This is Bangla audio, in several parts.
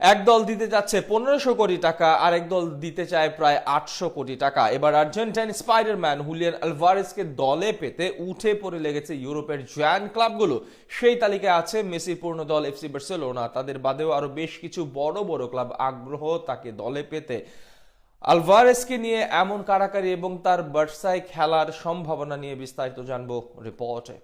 এক দল দিতে যাচ্ছে পনেরোশো কোটি টাকা, আরেক দল দিতে চায় প্রায় আটশো কোটি টাকা। এবার আর্জেন্টাইন স্পাইডারম্যান হুলিয়ান আলভারেসকে দলে পেতে উঠে পড়ে লেগেছে ইউরোপের জয়ান ক্লাবগুলো। সেই তালিকায় আছে মেসির পূর্ণ দল এফসি বার্সেলোনা। তাদের বাদেও আরও বেশ কিছু বড় বড় ক্লাব আগ্রহ তাকে দলে পেতে। আলভারেসকে নিয়ে এমন কারাকারি এবং তার বার্সায় খেলার সম্ভাবনা নিয়ে বিস্তারিত জানব রিপোর্টে।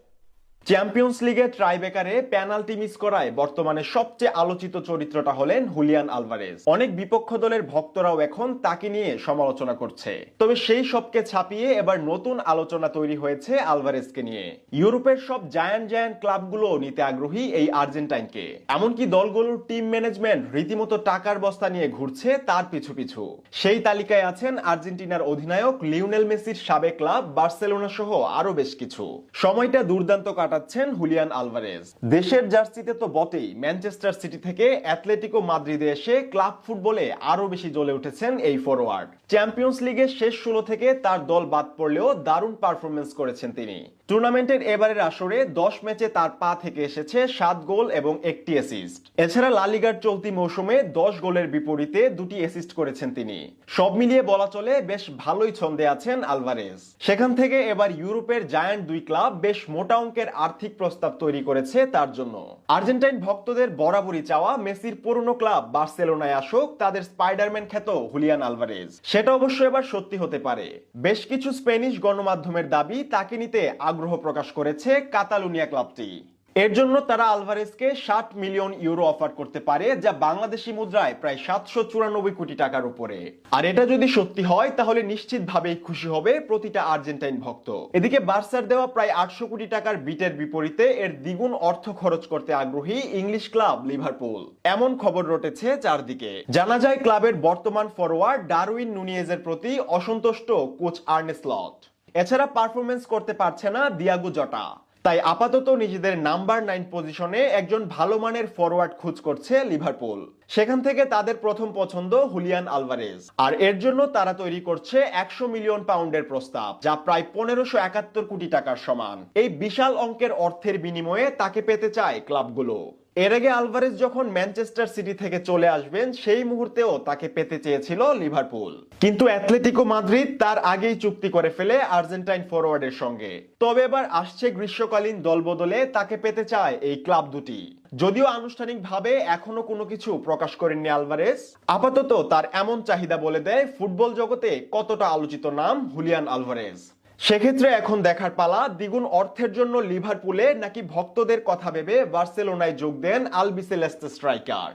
চ্যাম্পিয়ন্স লিগে ট্রাইবেকারে পেনাল্টি মিস করায় বর্তমানে সবচেয়ে আলোচিত চরিত্রটা হলেন হুলিয়ান আলভারেজ অনেক বিপক্ষ দলের ভক্তরাও এখন তাকে নিয়ে সমালোচনা করছে। তবে সেই সবকে ছাপিয়ে এবার নতুন আলোচনা তৈরি হয়েছে আলভারেজকে নিয়ে। ইউরোপের সব জায়ান্ট জায়ান্ট ক্লাবগুলো নিতে আগ্রহী এই আর্জেন্টাইনকে। এমনকি দলগুলোর টিম ম্যানেজমেন্ট রীতিমতো টাকার বস্তা নিয়ে ঘুরছে তার পিছু পিছু। সেই তালিকায় আছেন আর্জেন্টিনার অধিনায়ক লিওনেল মেসির সাবেক ক্লাব বার্সেলোনা সহ আরও বেশ কিছু। সময়টা দুর্দান্ত কাটাচ্ছেন হুলিয়ান আলভারেজ। দেশের জার্সিতে তো বটেই, ম্যানচেস্টার সিটি থেকে অ্যাথলেটিকো মাদ্রিদে এসে ক্লাব ফুটবলে আরও বেশি জ্বলে উঠেছেন এই ফরোয়ার্ড। চ্যাম্পিয়ন্স লিগের শেষ ষোলো থেকে তার দল বাদ পড়লেও দারুণ পারফরমেন্স করেছেন তিনি। টুর্নামেন্টের এবারের আসরে দশ ম্যাচে তার পা থেকে এসেছে সাত গোল এবং একটি অ্যাসিস্ট এছাড়া লালিগার চলতি মৌসুমে দশ গোলের বিপরীতে দুটি অ্যাসিস্ট করেছেন তিনি। সব মিলিয়ে বলা চলে বেশ ভালোই ছন্দে আছেন আলভারেজ। সেখান থেকে এবার ইউরোপের জায়ান্ট দুই ক্লাব বেশ মোটা অঙ্কের আর্থিক প্রস্তাব তৈরি করেছে তার জন্য। আর্জেন্টাইন ভক্তদের বরাবরই চাওয়া মেসির পুরনো ক্লাব বার্সেলোনায় আসুক, তাদের স্পাইডারম্যান খ্যাত হুলিয়ান আলভারেজ। সেটা অবশ্য এবার সত্যি হতে পারে। বেশ কিছু স্পেনিশ গণমাধ্যমের দাবি তাকে নিতে আগ্রহ প্রকাশ করেছে কাতালুনিয়া ক্লাবটি। এর জন্য তারা আলভারেজকে ষাট মিলিয়ন ইউরো অফার করতে পারে, যা বাংলাদেশি মুদ্রায় প্রায় সাতশো চুরানব্বই কোটি টাকার উপরে। আর এটা যদি সত্যি হয়, তাহলে নিশ্চিতভাবেই খুশি হবে প্রতিটা আর্জেন্টাইন ভক্ত। এদিকে বার্সার দেওয়া প্রায় আটশো কোটি টাকার বিটের বিপরীতে এর দ্বিগুণ অর্থ খরচ করতে আগ্রহী ইংলিশ ক্লাব লিভারপুল। এমন খবর রটেছে চারদিকে। জানা যায় ক্লাবের বর্তমান ফরোয়ার্ড ডারউইন নুনিয়েজের প্রতি অসন্তুষ্ট কোচ আর্নেস লট। এছাড়া পারফরমেন্স করতে পারছে না দিয়াগো জটা। তাই আপাতত নিজেদের নাম্বার নাইন পজিশনে একজন ভালো মানের ফরওয়ার্ড খোঁজ করছে লিভারপুল। সেখান থেকে তাদের প্রথম পছন্দ হুলিয়ান আলভারেজ। আর এর জন্য তারা তৈরি করছে একশো মিলিয়ন পাউন্ডের প্রস্তাব, যা প্রায় পনেরোশো একাত্তর কোটি টাকার সমান। এই বিশাল অঙ্কের অর্থের বিনিময়ে তাকে পেতে চায় ক্লাবগুলো। এর আগে আলভারেজ যখন ম্যানচেস্টার সিটি থেকে চলে আসবেন, সেই মুহূর্তেও তাকে পেতে চেয়েছিল লিভারপুল। কিন্তু অ্যাথলেটিকো মাদ্রিদ তার আগেই চুক্তি করে ফেলে আর্জেন্টাইন ফরওয়ার্ডের সঙ্গে। তবে এবার আসছে গ্রীষ্মকালীন দলবদলে তাকে পেতে চায় এই ক্লাব দুটি। যদিও আনুষ্ঠানিকভাবে এখনও কোনো কিছু প্রকাশ করেননি আলভারেজ, আপাতত তার এমন চাহিদা বলে দেয় ফুটবল জগতে কতটা আলোচিত নাম হুলিয়ান আলভারেজ। সেক্ষেত্রে এখন দেখার পালা, দ্বিগুণ অর্থের জন্য লিভারপুলে নাকি ভক্তদের কথা ভেবে বার্সেলোনায় যোগ দেন আলবিসেলেস্তে স্ট্রাইকার।